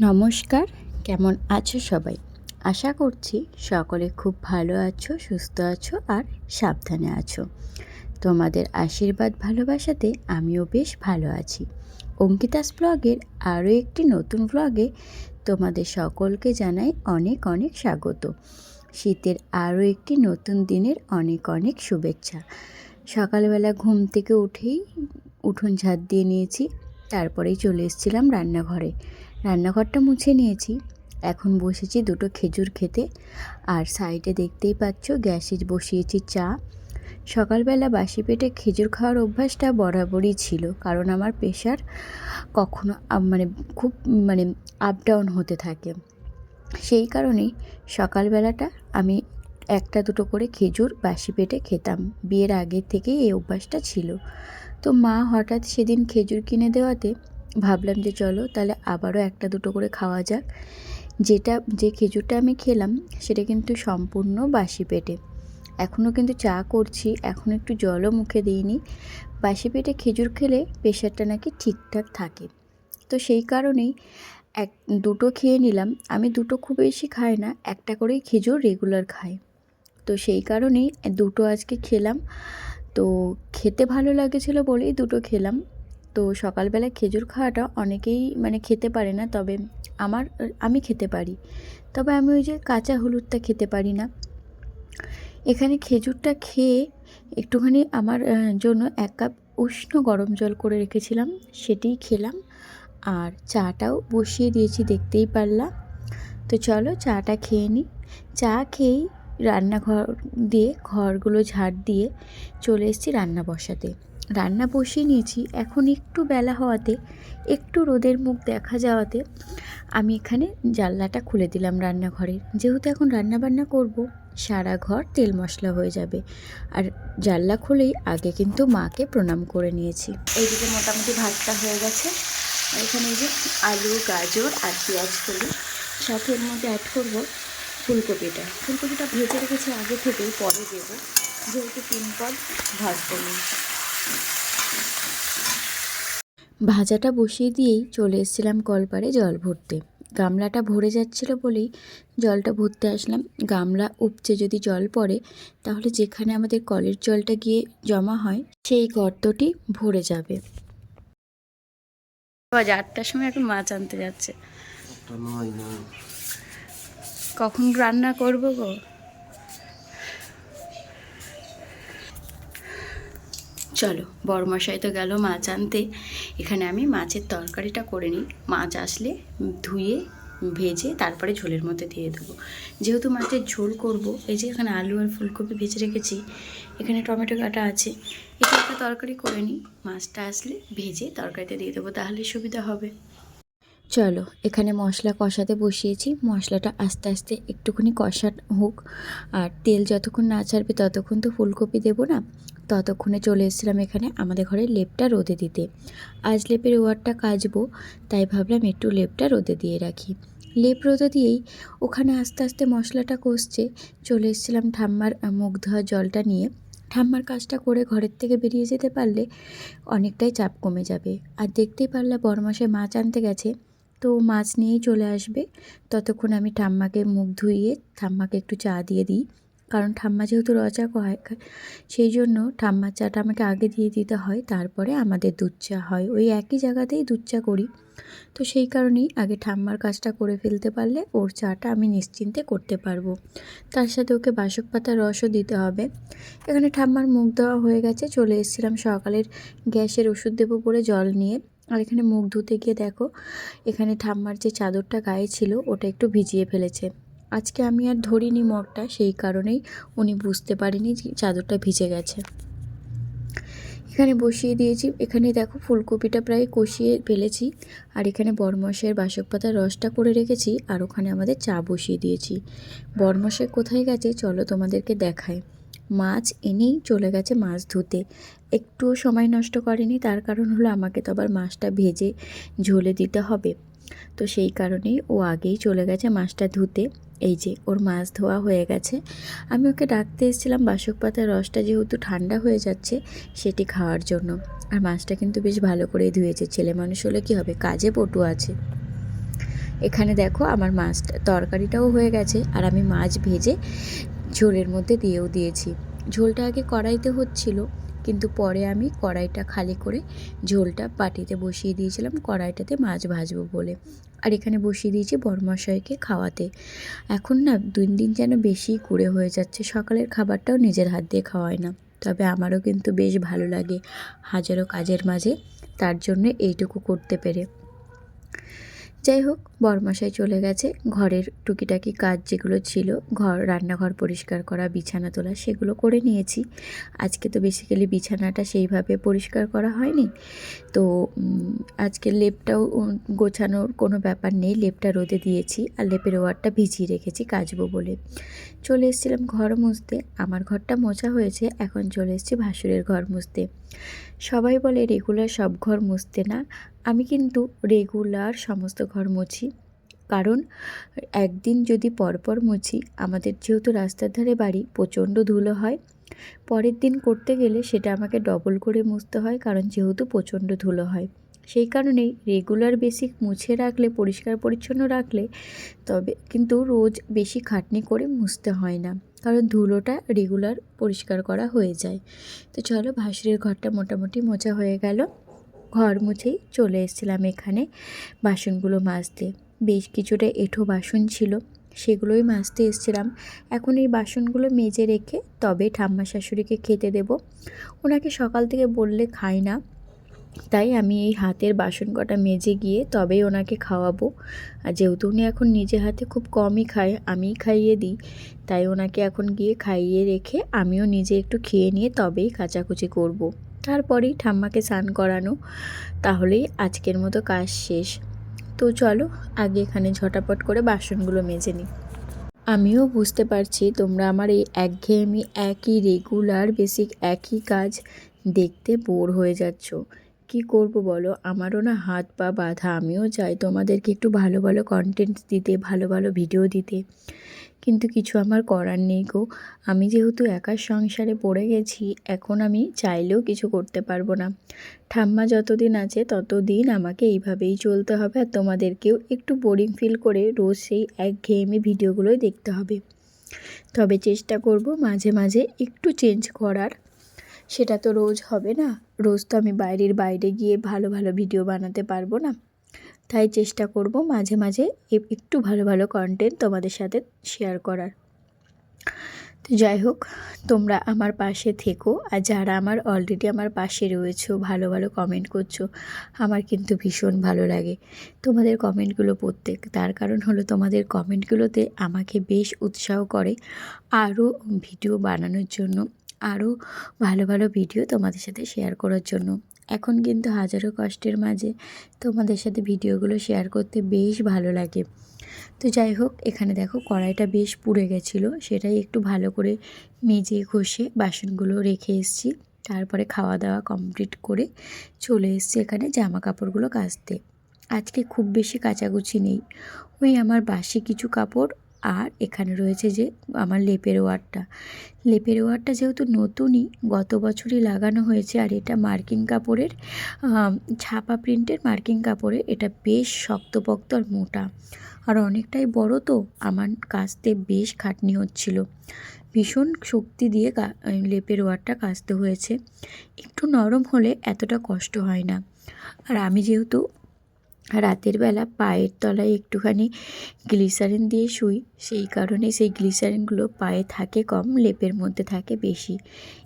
নমস্কার, কেমন আছো সবাই? আশা করছি সকলে খুব ভালো আছো, সুস্থ আছো আর সাবধানে আছো। তোমাদের আশীর্বাদ ভালোবাসাতে আমিও বেশ ভালো আছি। অঙ্কিতাস ব্লগের আরও একটি নতুন ব্লগে তোমাদের সকলকে জানাই অনেক অনেক স্বাগত। শীতের আরও একটি নতুন দিনের অনেক অনেক শুভেচ্ছা। সকালবেলা ঘুম থেকে উঠেই উঠোন ঝাড় দিয়ে নিয়েছি, তারপরেই চলে এসেছিলাম রান্নাঘরে। রান্নাঘরটা মুছে নিয়েছি। এখন বসেছি দুটো খেজুর খেতে। আর সাইডে দেখতেই পাচ্ছ গ্যাসে বসিয়েছি চা। সকালবেলা বাসি পেটে খেজুর খাওয়ার অভ্যাসটা বরাবরই ছিল, কারণ আমার প্রেশার কখনো মানে খুব মানে আপ ডাউন হতে থাকে। সেই কারণেই সকালবেলাটা আমি একটা দুটো করে খেজুর বাসি পেটে খেতাম। বিয়ের আগে থেকেই এই অভ্যাসটা ছিল। তো মা হঠাৎ সেদিন খেজুর কিনে দেওয়াতে ভাবলাম যে চলো তাহলে আবারও একটা দুটো করে খাওয়া যাক। যেটা, যে খেজুরটা আমি খেলাম সেটা কিন্তু সম্পূর্ণ বাসি পেটে। এখনও কিন্তু চা করছি, এখন একটু জলও মুখে দিইনি। বাসি পেটে খেজুর খেলে প্রেশারটা নাকি ঠিকঠাক থাকে। তো সেই কারণেই এক, দুটো খেয়ে নিলাম। আমি দুটো খুব বেশি খাই না, একটা করেই খেজুর রেগুলার খাই। তো সেই কারণেই দুটো আজকে খেলাম। তো খেতে ভালো লাগেছিলো বলেই দুটো খেলাম। তো সকালবেলা খেজুর খাওয়াটা অনেকেই মানে খেতে পারে না, তবে আমার, আমি খেতে পারি। তবে আমি ওই যে কাঁচা হলুদটা খেতে পারি না। এখানে খেজুরটা খেয়ে একটুখানি আমার জন্য এক কাপ উষ্ণ গরম জল করে রেখেছিলাম, সেটিই খেলাম। আর চাটাও বসিয়ে দিয়েছি, দেখতেই পারলাম। তো চলো চাটা খেয়ে নিই। চা খেয়েই রান্নাঘর দিয়ে ঘরগুলো ঝাড় দিয়ে চলে এসেছি রান্না বসাতে। রান্না বসিয়ে নিয়েছি। এখন একটু বেলা হওয়াতে, একটু রোদের মুখ দেখা যাওয়াতে আমি এখানে জানলাটা খুলে দিলাম রান্নাঘরের যেহেতু এখন রান্না বান্না করব, সারা ঘর তেল মশলা হয়ে যাবে। আর জানলা খুলেই আগে কিন্তু মাকে প্রণাম করে নিয়েছি। এইদিকে মোটামুটি ভাতটা হয়ে গেছে। এখানে যে আলু, গাজর আর পেঁয়াজ কলি সাথে এর মধ্যে অ্যাড করব ফুলকপিটা। ফুলকপিটা ভেজে রেখেছি আগে থেকেই, পরে দেবো। যেহেতু তিন পদ, ভাজবো ভাজাটা বসিয়ে দিয়েই চলে এসেছিলাম কলপারে জল ভরতে। গামলাটা ভরে যাচ্ছিল বলেই জলটা ভরতে আসলাম। গামলা উপচে যদি জল পড়ে তাহলে যেখানে আমাদের কলের জলটা গিয়ে জমা হয় সেই গর্তটি ভরে যাবে। আটটার সময় এখন মাছ আনতে যাচ্ছে। কখন রান্না করব গো? চলো, বড়মশাই তো গেল মাছ আনতে। এখানে আমি মাছের তরকারিটা করে নিই। মাছ আসলে ধুয়ে, ভেজে তারপরে ঝোলের মধ্যে দিয়ে দেবো। যেহেতু মাছের ঝোল করব, এই যে এখানে আলু আর ফুলকপি ভেজে রেখেছি, এখানে টমেটো কাটা আছে। এটা একটা তরকারি করে নিই। মাছটা আসলে ভেজে তরকারিতে দিয়ে দেবো, তাহলে সুবিধা হবে। চলো, এখানে মশলা কষাতে বসিয়েছি। মশলাটা আস্তে আস্তে একটুখানি কষা হোক। আর তেল যতক্ষণ না ছাড়বে ততক্ষণ তো ফুলকপি দেবো না। ততক্ষণে চলে এসেছিলাম এখানে আমাদের ঘরে লেপটা রোদে দিতে। আজ লেপের ওয়ারটা কাচবো, তাই ভাবলাম একটু লেপটা রোদে দিয়ে রাখি। লেপ রোদে দিয়েই ওখানে আস্তে আস্তে মশলাটা কষছে, চলে এসেছিলাম ঠাম্মার মুখ ধোয়া জলটা নিয়ে। ঠাম্মার কাজটা করে ঘরের থেকে বেরিয়ে যেতে পারলে অনেকটাই চাপ কমে যাবে। আর দেখতেই পারলে বরমাসে মাছ আনতে গেছে, তো মাছ নিয়েই চলে আসবে। ততক্ষণ আমি ঠাম্মাকে মুখ ধুইয়ে ঠাম্মাকে একটু চা দিয়ে দিই। কারণ ঠাম্মা যেহেতু রচা হয় সেই জন্য ঠাম্মার চাটা আমাকে আগে দিয়ে দিতে হয়, তারপরে আমাদের দুধ চা হয়। ওই একই জায়গাতেই দুধ চা করি। তো সেই কারণেই আগে ঠাম্মার কাজটা করে ফেলতে পারলে ওর চাটা আমি নিশ্চিন্তে করতে পারব। তার সাথে ওকে বাসক পাতার রসও দিতে হবে। এখানে ঠাম্মার মুখ দেওয়া হয়ে গেছে, চলে এসেছিলাম সকালের গ্যাসের ওষুধ দেবো বলে জল নিয়ে। আর এখানে মুখ ধুতে গিয়ে দেখো, এখানে ঠাম্মার যে চাদরটা গায়ে ছিল, ওটা একটু ভিজিয়ে ফেলেছে। আজকে আমি আর ধরিনি মগটা, সেই কারণেই উনি বুঝতে পারেনি যে চাদরটা ভিজে গেছে। এখানে বসিয়ে দিয়েছি। এখানে দেখো ফুলকপিটা প্রায় কষিয়ে ফেলেছি। আর এখানে বরমশের বাসক পাতার রসটা করে রেখেছি। আর ওখানে আমাদের চা বসিয়ে দিয়েছি। বরমশে কোথায় গেছে চলো তোমাদেরকে দেখায় মাছ এনেই চলে গেছে মাছ ধুতে। একটুও সময় নষ্ট করেনি, তার কারণ হলো আমাকে তো আবার মাছটা ভেজে ঝোলে দিতে হবে। তো সেই কারণেই ও আগেই চলে গেছে মাছটা ধুতে। এই যে, ওর মাছ ধোয়া হয়ে গেছে। আমি ওকে ডাকতে এসেছিলাম, বাসক পাতার রসটা যেহেতু ঠান্ডা হয়ে যাচ্ছে, সেটি খাওয়ার জন্য। আর মাছটা কিন্তু বেশ ভালো করেই ধুয়েছে। ছেলে মানুষ হলে কী হবে? কাজে পটু আছে। এখানে দেখো, আমার মাছটা তরকারিটাও হয়ে গেছে, আর আমি মাছ ভেজে ঝোলের মধ্যে দিয়েও দিয়েছি। ঝোলটা আগে কড়াইতে হচ্ছিল কিন্তু পরে আমি কড়াইটা খালি করে ঝোলটা বাটিতে বসিয়ে দিয়েছিলাম, কড়াইটাতে মাছ ভাজবো বলে। আর এখানে বসিয়ে দিয়েছি বরমশাইকে খাওয়াতে। এখন না দিন দিন যেন বেশি কুড়ে হয়ে যাচ্ছে, সকালের খাবারটাও নিজের হাত দিয়ে খাওয়ায় না। তবে আমারও কিন্তু বেশ ভালো লাগে হাজারো কাজের মাঝে, তার জন্য এইটুকু করতে পেরে। যাই হোক, বরমশাই চলে গেছে। ঘরের টুকিটাকি কাজ যেগুলো ছিল, ঘর, রান্নাঘর পরিষ্কার করা, বিছানা তোলা, সেগুলো করে নিয়েছি। আজকে তো বেসিক্যালি বিছানাটা সেইভাবে পরিষ্কার করা হয়নি। তো আজকে লেপটাও গোছানোর কোনো ব্যাপার নেই। লেপটা রোদে দিয়েছি আর লেপের ওয়ারটা ভিজিয়ে রেখেছি কাচবো বলে। চলে এসেছিলাম ঘর মুছতে। আমার ঘরটা মোছা হয়েছে, এখন চলে এসেছি ভাসুরের ঘর মুছতে। সবাই বলে, রেগুলার সব ঘর মুছতে না। আমি কিন্তু রেগুলার সমস্ত ঘর মুছি। কারণ একদিন যদি পরপর মুছি, আমাদের যেহেতু রাস্তার ধারে বাড়ি, প্রচণ্ড ধুলো হয়, পরের দিন করতে গেলে সেটা আমাকে ডবল করে মুছতে হয়, কারণ যেহেতু প্রচণ্ড ধুলো হয়। সেই কারণেই রেগুলার বেসিক মুছে রাখলে, পরিষ্কার পরিচ্ছন্ন রাখলে, তবে কিন্তু রোজ বেশি খাটনি করে মুছতে হয় না। কারণ ধুলোটা রেগুলার পরিষ্কার করা হয়ে যায়। তো চলো ভাসুরের ঘরটা মোটামুটি মোছা হয়ে গেল। ঘর মুছেই চলে এসেছিলাম এখানে বাসনগুলো মাজতে। বেশ কিছুটা এঁঠো বাসন ছিল, সেগুলোই মাজতে এসেছিলাম। এখন এই বাসনগুলো মেজে রেখে তবে ঠাম্মা শাশুড়িকে খেতে দেব। ওনাকে সকাল থেকে বললে খাই না, তাই আমি এই হাতের বাসন কটা মেজে গিয়ে তবেই ওনাকে খাওয়াবো। আর যেহেতু উনি এখন নিজে হাতে খুব কমই খায়, আমিই খাইয়ে দিই, তাই ওনাকে এখন গিয়ে খাইয়ে রেখে আমিও নিজে একটু খেয়ে নিয়ে তবেই কাচাকুচি করব। তারপরেই ঠাম্মাকে স্নান করানো। তাহলেই আজকের মতো কাজ শেষ। তো চলো, আগে এখানে ঝটাপট করে বাসনগুলো মেজে নিই। আমিও বুঝতে পারছি তোমরা আমার এই একঘেয়েমি, একই রেগুলার বেসিক একই কাজ দেখতে বোর হয়ে যাচ্ছ। কি করব বলো? আমারও না হাত পা বাঁধা। আমিও চাই তোমাদেরকে একটু ভালো ভালো কন্টেন্ট দিতে, ভালো ভালো ভিডিও দিতে। কিন্তু কিছু আমার করার নেই গো। আমি যেহেতু একার সংসারে পড়ে গেছি, এখন আমি চাইলেও কিছু করতে পারব না। ঠাম্মা যতদিন আছে ততদিন আমাকে এইভাবেই চলতে হবে আর তোমাদেরকেও একটু বোরিং ফিল করে রোজ সেই একঘেয়েমি ভিডিওগুলোই দেখতে হবে। তবে চেষ্টা করব মাঝে মাঝে একটু চেঞ্জ করার। সেটা তো রোজ হবে না। রোজ তো আমি বাইরের বাইরে গিয়ে ভালো ভালো ভিডিও বানাতে পারব না। তাই চেষ্টা করব মাঝে মাঝে একটু ভালো ভালো কন্টেন্ট তোমাদের সাথে শেয়ার করার। তো যাই হোক, তোমরা আমার পাশে থেকো আর যারা আমার অলরেডি আমার পাশে রয়েছো, ভালো ভালো কমেন্ট করছ, আমার কিন্তু ভীষণ ভালো লাগে। তোমাদের কমেন্টগুলো পড়তে তার কারণ হলো তোমাদের কমেন্টগুলোতে আমাকে বেশ উৎসাহ করে আরও ভিডিও বানানোর জন্য আরও ভালো ভালো ভিডিও তোমাদের সাথে শেয়ার করার জন্য। এখন কিন্তু হাজারো কষ্টের মাঝে তোমাদের সাথে ভিডিওগুলো শেয়ার করতে বেশ ভালো লাগে। তো যাই হোক, এখানে দেখো কড়াইটা বেশ পুড়ে গেছিল। সেটাই একটু ভালো করে মেজে ঘষে বাসনগুলো রেখে এসেছি। তারপরে খাওয়া দাওয়া কমপ্লিট করে চলে এসেছি এখানে জামা কাপড়গুলো কাচতে। আজকে খুব বেশি কাচাকুচি নেই। ওই আমার বাসি কিছু কাপড় আর এখানে রয়েছে যে আমার লেপের ওয়ারটা। লেপের ওয়ারটা যেহেতু নতুনই, গত বছরই লাগানো হয়েছে আর এটা মার্কিং কাপড়ের ছাপা প্রিন্টের মার্কিং কাপড়ের এটা বেশ শক্তপোক্ত আর মোটা। আর অনেকটাই বড় তো, আমার কাচতে বেশ খাটনি হচ্ছিল। ভীষণ শক্তি দিয়ে লেপের ওয়ারটা কাচতে হয়েছে। একটু নরম হলে এতটা কষ্ট হয় না। আর আমি যেহেতু রাতের বেলা পায়ের তলায় একটুখানি গ্লিসারিন দিয়ে শুই। সেই কারণে সেই গ্লিসারিনগুলো পায়ে থাকে কম, লেপের মধ্যে থাকে বেশি।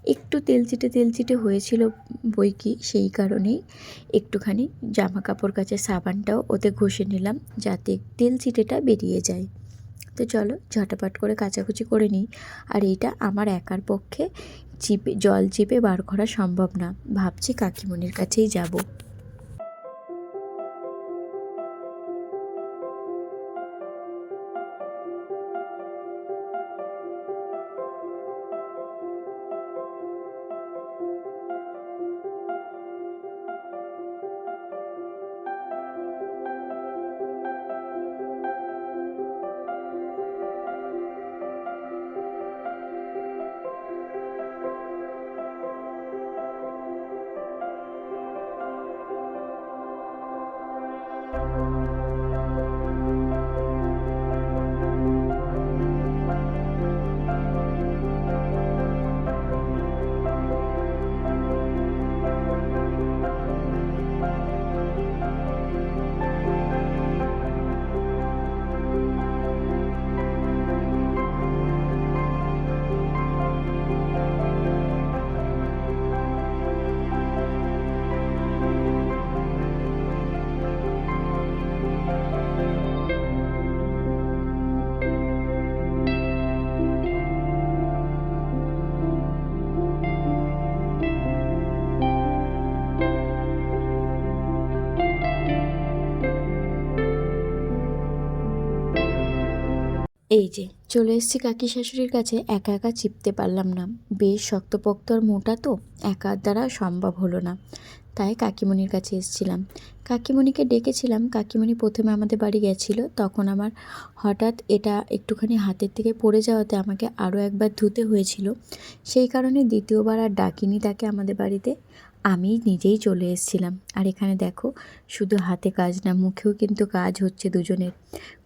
একটু তেলচিটে তেলচিটে হয়েছিল বই কি, সেই কারণেই একটুখানি জামা কাপড় কাচে সাবানটাও ওতে ঘষে নিলাম যাতে তেলচিটেটা বেরিয়ে যায়। তো চলো ঝটাপাট করে কাচাকুচি করে নিই। আর এইটা আমার একার পক্ষে চিপে জল চিপে বার করা সম্ভব না। ভাবছি কাকিমণির কাছেই যাব। এই যে, চলে এসেছি কাকি শাশুড়ির কাছে, একা একা চিপতে পারলাম না। বেশ শক্তপোক্ত আর মোটা তো একার দ্বারা সম্ভব হলো না। তাই কাকিমণির কাছে এসেছিলাম। কাকিমণিকে ডেকেছিলাম। কাকিমণি প্রথমে আমাদের বাড়ি গেছিল। তখন আমার হঠাৎ এটা একটুখানি হাতের থেকে পড়ে যাওয়াতে আমাকে আরও একবার ধুতে হয়েছিল। সেই কারণে দ্বিতীয়বার আর ডাকিনি তাকে আমাদের বাড়িতে। আমি নিজেই চলে এসেছিলাম। আর এখানে দেখো, শুধু হাতে কাজ না, মুখেও কিন্তু কাজ হচ্ছে দুজনের।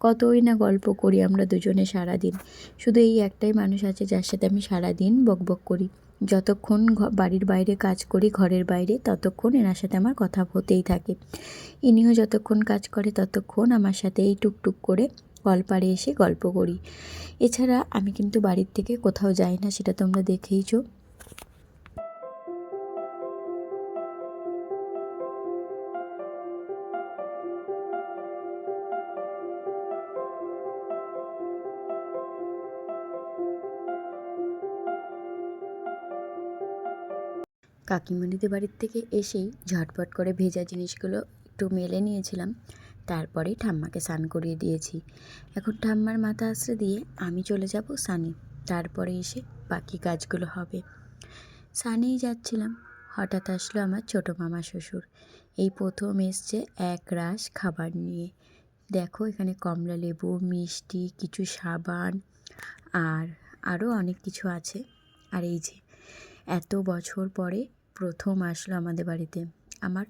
কতই না গল্প করি আমরা দুজনে সারাদিন। শুধু এই একটাই মানুষ আছে যার সাথে আমি সারাদিন বকবক করি। যতক্ষণ বাড়ির বাইরে কাজ করি, ঘরের বাইরে, ততক্ষণ এনার সাথে আমার কথা হতেই থাকে। ইনিও যতক্ষণ কাজ করে, ততক্ষণ আমার সাথে এই টুকটুক করে কলপাড়ে এসে গল্প করি। এছাড়া আমি কিন্তু বাড়ির থেকে কোথাও যাই না, সেটা তোমরা দেখেইছো। কাকিমণিদের বাড়ির থেকে এসেই ঝটপট করে ভেজা জিনিসগুলো একটু মেলে নিয়েছিলাম। তারপরেই ঠাম্মাকে স্নান করিয়ে দিয়েছি। এখন ঠাম্মার মাথা আশ্রে দিয়ে আমি চলে যাব সানি তারপরে এসে বাকি কাজগুলো হবে। সানেই যাচ্ছিলাম। হঠাৎ আসলো আমার ছোটো মামা শ্বশুর। এই প্রথম এসছে এক রাস খাবার নিয়ে। দেখো এখানে কমলা লেবু, মিষ্টি, কিছু সাবান আর আরও অনেক কিছু আছে। আর এই যে, এত বছর পরে প্রথম আসলো আমাদের বাড়িতে। আমার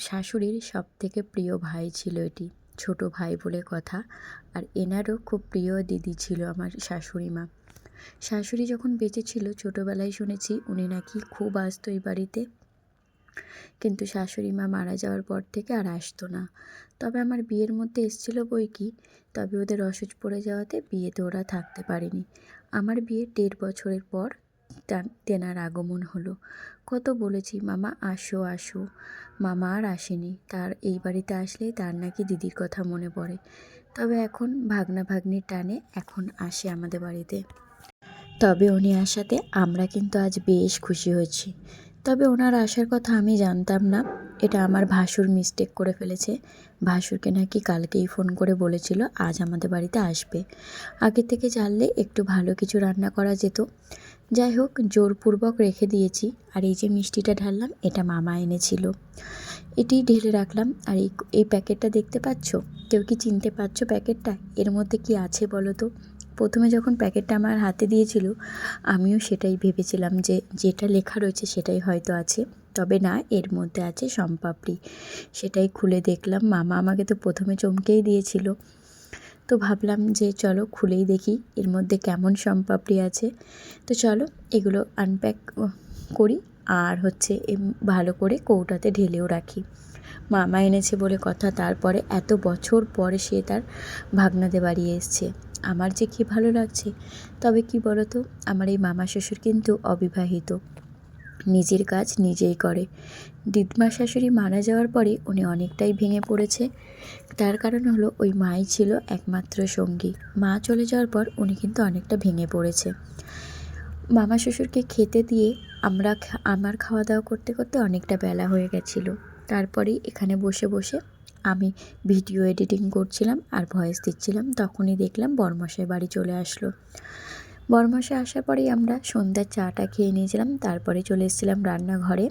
শাশুড়ির সব থেকে প্রিয় ভাই ছিল এটি। ছোট ভাই বলে কথা। আর এনারও খুব প্রিয় দিদি ছিল আমার শাশুড়ি মা। শাশুড়ি যখন বেঁচে ছিল, ছোটোবেলায় শুনেছি উনি নাকি খুব আসতো এই বাড়িতে। কিন্তু শাশুড়ি মা মারা যাওয়ার পর থেকে আর আসতো না। তবে আমার বিয়ের মধ্যে এসেছিল বই কি, তবে ওদের অসুচ পড়ে যাওয়াতে বিয়েতে ওরা থাকতে পারেনি। আমার বিয়ে দেড় বছরের পর তেনার আগমন হলো। কত বলেছি, মামা, আসো আসো। মামা আর আসেনি। তার এই বাড়িতে আসলেই তার নাকি দিদির কথা মনে পড়ে। তবে এখন ভাগনা ভাগ্নির টানে এখন আসে আমাদের বাড়িতে। তবে উনি আসাতে আমরা কিন্তু আজ বেশ খুশি হয়েছি। তবে ওনার আসার কথা আমি জানতাম না। এটা আমার ভাসুর মিস্টেক করে ফেলেছে। ভাসুরকে নাকি কালকেই ফোন করে বলেছিল, আজ আমাদের বাড়িতে আসবে। আগে থেকে জানলে একটু ভালো কিছু রান্না করা যেত। যাই হোক, জোরপূর্বক রেখে দিয়েছি। আর এই যে মিষ্টিটা ঢাললাম, এটা মামা এনেছিল। এটি ঢেলে রাখলাম। আর এই এই প্যাকেটটা দেখতে পাচ্ছ? কেউ কি চিনতে পারছ প্যাকেটটা? এর মধ্যে কি আছে বলো তো? প্রথমে যখন প্যাকেটটা আমার হাতে দিয়েছিল, আমিও সেটাই ভেবেছিলাম যে, যেটা লেখা রয়েছে সেটাই হয়তো আছে। তবে না, এর মধ্যে আছে সম্পাপড়ি সেটাই খুলে দেখলাম। মামা আমাকে তো প্রথমে চমকেই দিয়েছিল। তো ভাবলাম যে চলো খুলেই দেখি, এর মধ্যে কেমন সম্পাপড়ি আছে। তো চলো এগুলো আনপ্যাক করি আর হচ্ছে ভালো করে কৌটাতে ঢেলেও রাখি। মামা এনেছে বলে কথা, তারপরে এত বছর পরে সে তার ভাগনাদের বাড়ি এসছে। আমার যে কী ভালো লাগছে। তবে কি বলো তো আমার এই মামা শ্বশুর কিন্তু অবিবাহিত। নিজের কাজ নিজেই করে। দিদমা শাশুড়ি মারা যাওয়ার পরে উনি অনেকটাই ভেঙে পড়েছে। তার কারণ হলো ওই মাই ছিল একমাত্র সঙ্গী। মা চলে যাওয়ার পর উনি কিন্তু অনেকটা ভেঙে পড়েছে। মামা শ্বশুরকে খেতে দিয়ে আমরা আমার খাওয়া দাওয়া করতে করতে অনেকটা বেলা হয়ে গেছিল। তারপরেই এখানে বসে বসে আমি ভিডিও এডিটিং করছিলাম আর ভয়েস দিচ্ছিলাম। তখনই দেখলাম বরমশাই বাড়ি চলে আসলো। বরমশাই আসার পরেই আমরা সন্ধ্যার চাটা খেয়ে নিয়েছিলাম, তারপরে চলে এসেছিলাম রান্নাঘরে।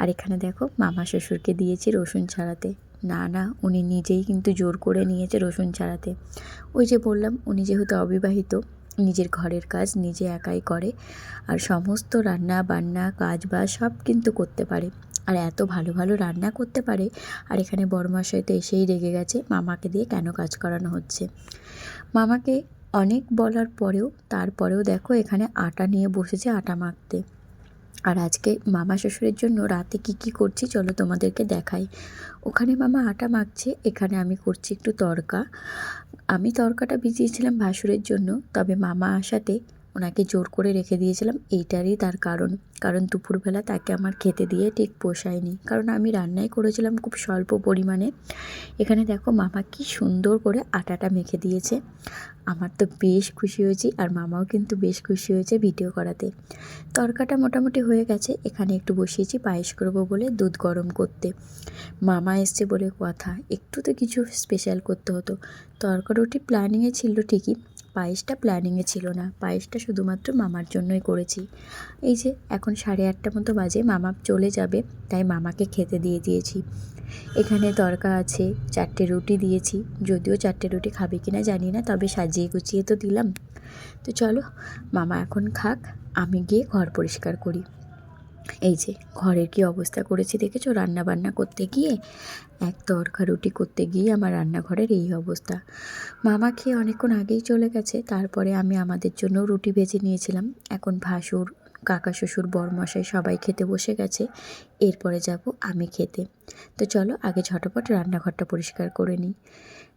আর এখানে দেখো মামা শ্বশুরকে দিয়েছি রসুন ছাড়াতে। না না, উনি নিজেই কিন্তু জোর করে নিয়েছে রসুন ছাড়াতে। ওই যে বললাম, উনি যেহেতু অবিবাহিত, নিজের ঘরের কাজ নিজে একাই করে, আর সমস্ত রান্না বান্না কাজ বাজ সব কিন্তু করতে পারে। আর এত ভালো ভালো রান্না করতে পারে, আর এখানে বড়মাশয় তো এসেই রেগে গেছে, মামাকে দিয়ে কেন কাজ করানো হচ্ছে? মামাকে অনেক বলার পরেও তারপরেও দেখো এখানে আটা নিয়ে বসেছে আটা মাখতে। আর আজকে মামা শ্বশুরের জন্য রাতে কি কি করছি চলো তোমাদেরকে দেখাই। ওখানে মামা আটা মাখছে, এখানে আমি করছি একটু তরকা। আমি তরকাটা ভিজিয়েছিলাম ভাসুরের জন্য, তবে মামা আসাতে ওনাকে জোর করে রেখে দিয়েছিলাম। এইটারই তার কারণ। কারণ দুপুরবেলা তাকে আমার খেতে দিয়ে ঠিক পোষায়নি। কারণ আমি রান্নাই করেছিলাম খুব স্বল্প পরিমাণে। এখানে দেখো মামা কি সুন্দর করে আটাটা মেখে দিয়েছে। আমার তো বেশ খুশি হয়েছি আর মামাও কিন্তু বেশ খুশি হয়েছে ভিডিও করাতে। তরকাটা মোটামুটি হয়ে গেছে। এখানে একটু বসিয়েছি পায়েস করব বলে দুধ গরম করতে। মামা এসছে বলে কথা। একটু তো কিছু স্পেশাল করতে হতো। তরকা রুটি প্ল্যানিংয়ে ছিল ঠিকই। পায়েসটা প্ল্যানিংয়ে ছিল না। পায়েসটা শুধুমাত্র মামার জন্যই করেছি। এই যে, এখন সাড়ে আটটা মতো বাজে, মামা চলে যাবে, তাই মামাকে খেতে দিয়ে দিয়েছি। এখানে তরকা আছে, চারটে রুটি দিয়েছি। যদিও চারটে রুটি খাবে কি না জানি না, তবে সাজিয়ে গুছিয়ে তো দিলাম। তো চলো, মামা এখন খাক, আমি গিয়ে ঘর পরিষ্কার করি। এই যে, ঘরের কি অবস্থা করেছি দেখেছ? রান্না বান্না করতে গিয়ে, এক তরকা রুটি করতে গিয়ে আমার রান্নাঘরের এই অবস্থা। মামা খেয়ে অনেকক্ষণ আগেই চলে গেছে, তারপরে আমি আমাদের জন্য রুটি ভেজে নিয়েছিলাম। এখন ভাসুর, কাকা শ্বশুর, বরমশাই সবাই খেতে বসে গেছে, এরপরে যাব আমি খেতে। তো চলো, আগে ঝটপট রান্নাঘরটা পরিষ্কার করে নিই।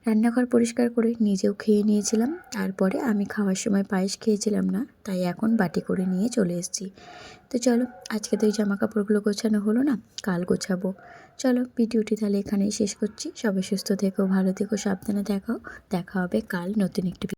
রান্নাঘর পরিষ্কার করে নিজেও খেয়ে নিয়েছিলাম। তারপরে আমি খাওয়ার সময় পায়েস খেয়েছিলাম না, তাই এখন বাটি করে নিয়ে চলে এসেছি। তো চলো, আজকে তো এই কাপড়গুলো গোছানো হলো না, কাল গোছাবো। চলো, ভিডিওটি তাহলে এখানেই শেষ করছি। সবাই সুস্থ থেকো, ভালো থেকো, সাবধানে দেখাও। দেখা হবে কাল নতুন একটি